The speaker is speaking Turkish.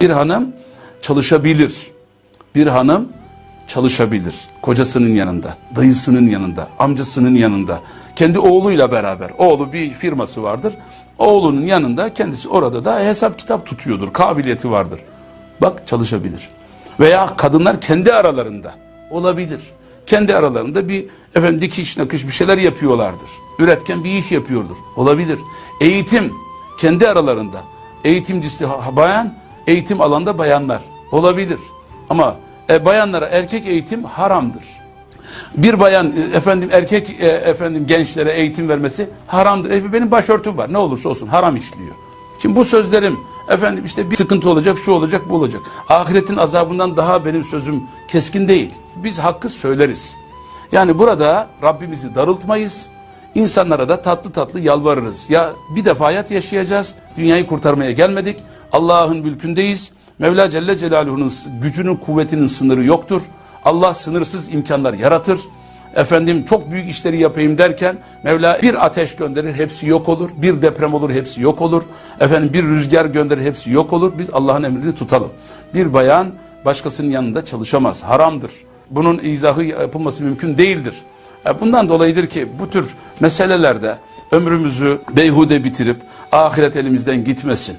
Bir hanım çalışabilir. Bir hanım çalışabilir. Kocasının yanında, dayısının yanında, amcasının yanında, kendi oğluyla beraber. Oğlu bir firması vardır. Oğlunun yanında kendisi orada da hesap kitap tutuyordur. Kabiliyeti vardır. Bak çalışabilir. Veya kadınlar kendi aralarında olabilir. Kendi aralarında bir efendim dikiş nakış bir şeyler yapıyorlardır. Üretken bir iş yapıyordur. Olabilir. Eğitim kendi aralarında. Eğitimcisi bayan, eğitim alanda bayanlar. Olabilir. Ama e, bayanlara erkek eğitim haramdır. Bir bayan e, efendim erkek e, efendim gençlere eğitim vermesi haramdır. E, benim başörtüm var. Ne olursa olsun haram işliyor. Şimdi bu sözlerim efendim işte bir sıkıntı olacak, şu olacak, bu olacak. Ahiretin azabından daha benim sözüm keskin değil. Biz hakkı söyleriz. Yani burada Rabbimizi darıltmayız. İnsanlara da tatlı tatlı yalvarırız. Ya bir defa hayat yaşayacağız. Dünyayı kurtarmaya gelmedik. Allah'ın mülkündeyiz. Mevla Celle Celaluhu'nun gücünün, kuvvetinin sınırı yoktur. Allah sınırsız imkanlar yaratır. Efendim çok büyük işleri yapayım derken Mevla bir ateş gönderir hepsi yok olur. Bir deprem olur hepsi yok olur. Efendim bir rüzgar gönderir hepsi yok olur. Biz Allah'ın emrini tutalım. Bir bayan başkasının yanında çalışamaz. Haramdır. Bunun izahı yapılması mümkün değildir. E, Bundan dolayıdır ki bu tür meselelerde ömrümüzü beyhude bitirip ahiret elimizden gitmesin.